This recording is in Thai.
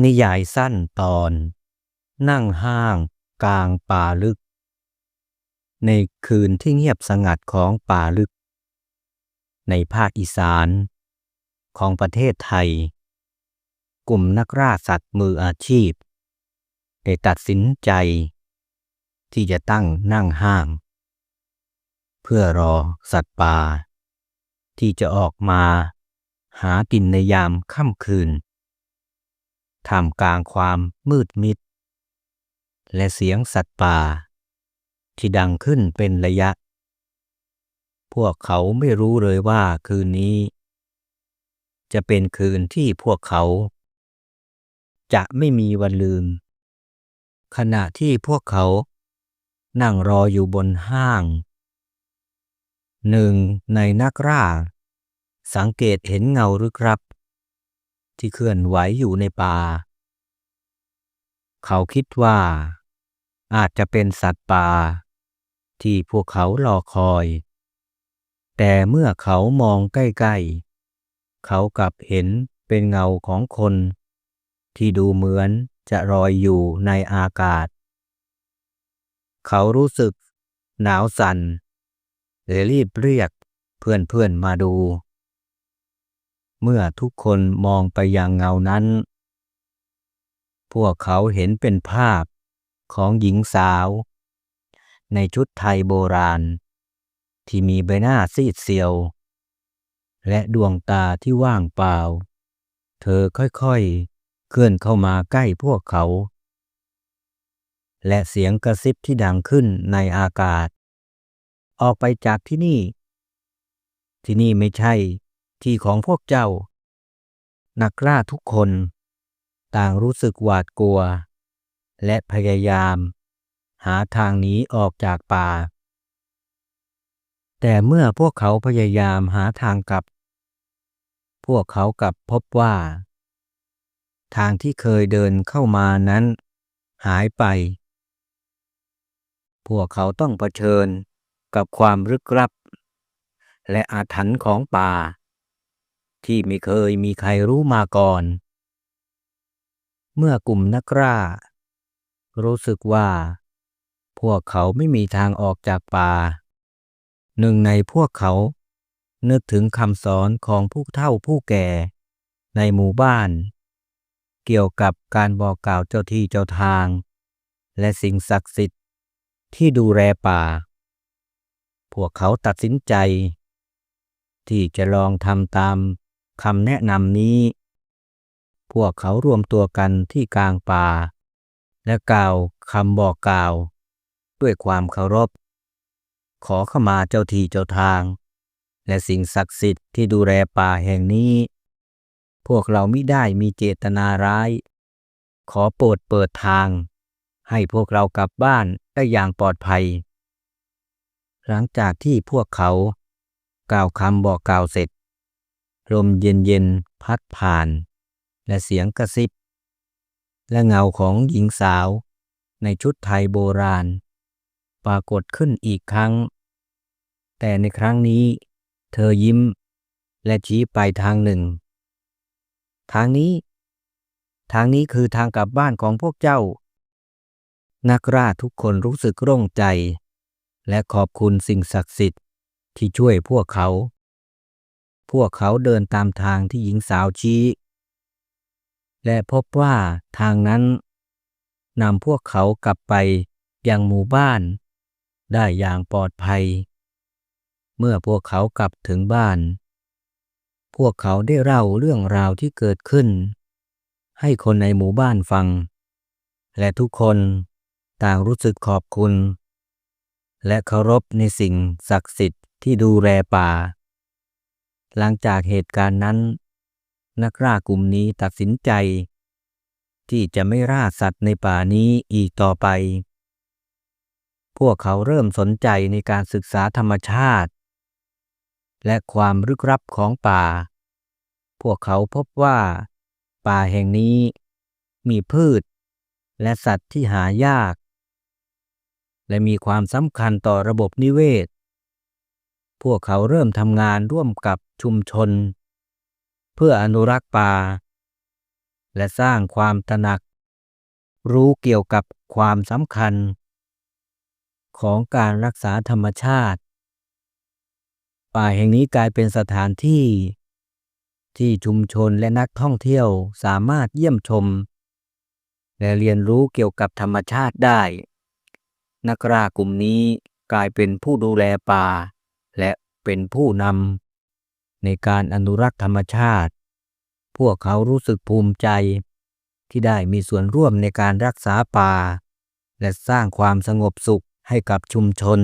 นิยายสั้นตอน นั่งห้าง กลางป่าลึก ในคืนที่เงียบสงัดของป่าลึก ในภาคอีสานของประเทศไทย กลุ่มนักล่าสัตว์มืออาชีพ ได้ตัดสินใจ ที่จะตั้งนั่งห้าง เพื่อรอสัตว์ป่า ที่จะออกมา หากินในยามค่ำคืน ท่ามกลางความมืดมิด และเสียงสัตว์ป่า ที่ดังขึ้นเป็นระยะ พวกเขาไม่รู้เลยว่าคืนนี้ จะเป็นคืนที่พวกเขา จะไม่มีวันลืม ขณะที่พวกเขา นั่งรออยู่บนห้าง หนึ่งในนักล่าสังเกตเห็นเงาหรือครับ ที่เคลื่อนไหวอยู่ในป่า เขาคิดว่า อาจจะเป็นสัตว์ป่า ที่พวกเขารอคอย แต่เมื่อเขามองใกล้ๆ เขากลับเห็นเป็นเงาของคน ที่ดูเหมือนจะลอยอยู่ในอากาศ เขารู้สึกหนาวสั่นเลยรีบเรียกเพื่อนๆมาดู เมื่อทุกคนมองไปยังเงานั้น พวกเขาเห็นเป็นภาพของหญิงสาว ในชุดไทยโบราณ ที่มีใบหน้าซีดเซียว และดวงตาที่ว่างเปล่า เธอค่อยๆ เคลื่อนเข้ามาใกล้พวกเขา และเสียงกระซิบที่ดังขึ้นในอากาศ ออกไปจากที่นี่ ที่นี่ไม่ใช่ ที่ของพวกเจ้า นักล่าทุกคน ต่างรู้สึกหวาดกลัว และพยายาม หาทางหนีออกจากป่า แต่เมื่อพวกเขาพยายามหาทางกลับ พวกเขากลับพบว่า ทางที่เคยเดินเข้ามานั้น หายไป พวกเขาต้องเผชิญกับความลึกลับและอาถรรพ์ของป่า ที่ไม่เคยมีใครรู้มาก่อน เมื่อกลุ่มนักล่า รู้สึกว่า พวกเขาไม่มีทางออกจากป่า หนึ่งในพวกเขา นึกถึงคำสอนของผู้เฒ่าผู้แก่ ในหมู่บ้าน เกี่ยวกับการบอกกล่าวเจ้าที่เจ้าทาง และสิ่งศักดิ์สิทธิ์ที่ดูแลป่า พวกเขาตัดสินใจ ที่จะลองทำตาม คำแนะนำนี้ พวกเขารวมตัวกันที่กลางป่า และกล่าวคำบอกกล่าว ด้วยความเคารพ ขอเข้ามาเจ้าที่เจ้าทาง และสิ่งศักดิ์สิทธิ์ที่ดูแลป่าแห่งนี้ พวกเราไม่ได้มีเจตนาร้าย ขอโปรดเปิดทาง ให้พวกเรากลับบ้านได้อย่างปลอดภัย หลังจากที่พวกเขากล่าวคำบอกกล่าวเสร็จ ลมเย็นๆพัดผ่าน และเสียงกระซิบ และเงาของหญิงสาว ในชุดไทยโบราณ ปรากฏขึ้นอีกครั้ง แต่ในครั้งนี้ เธอยิ้ม และชี้ไปทางหนึ่ง ทางนี้ ทางนี้คือทางกลับบ้านของพวกเจ้า นักล่าทุกคนรู้สึกร่งใจ และขอบคุณสิ่งศักดิ์สิทธิ์ที่ช่วยพวกเขา พวกเขาเดินตามทางที่หญิงสาวชี้ และพบว่าทางนั้นนำพวกเขากลับไปยังหมู่บ้าน ได้อย่างปลอดภัย เมื่อพวกเขากลับถึงบ้าน พวกเขาได้เล่าเรื่องราวที่เกิดขึ้น ให้คนในหมู่บ้านฟัง และทุกคนต่างรู้สึกขอบคุณ และเคารพในสิ่งศักดิ์สิทธิ์ที่ดูแลป่า หลังจากเหตุการณ์นั้น นักล่ากลุ่มนี้ตัดสินใจ ที่จะไม่ล่าสัตว์ในป่านี้อีกต่อไป พวกเขาเริ่มสนใจในการศึกษาธรรมชาติ และความลึกลับของป่า พวกเขาพบว่า ป่าแห่งนี้ มีพืช และสัตว์ที่หายาก และมีความสำคัญต่อระบบนิเวศพวกเขาเริ่มทำงานร่วมกับ ชุมชน เพื่ออนุรักษ์ป่า และสร้างความตระหนัก รู้เกี่ยวกับความสำคัญ ของการรักษาธรรมชาติ ป่าแห่งนี้กลายเป็นสถานที่ ที่ชุมชนและนักท่องเที่ยวสามารถเยี่ยมชม และเรียนรู้เกี่ยวกับธรรมชาติได้ นักล่ากลุ่มนี้กลายเป็นผู้ดูแลป่า และเป็นผู้นำ ในการอนุรักษ์ธรรมชาติ พวกเขารู้สึกภูมิใจ ที่ได้มีส่วนร่วมในการรักษาป่า และสร้างความสงบสุขให้กับชุมชน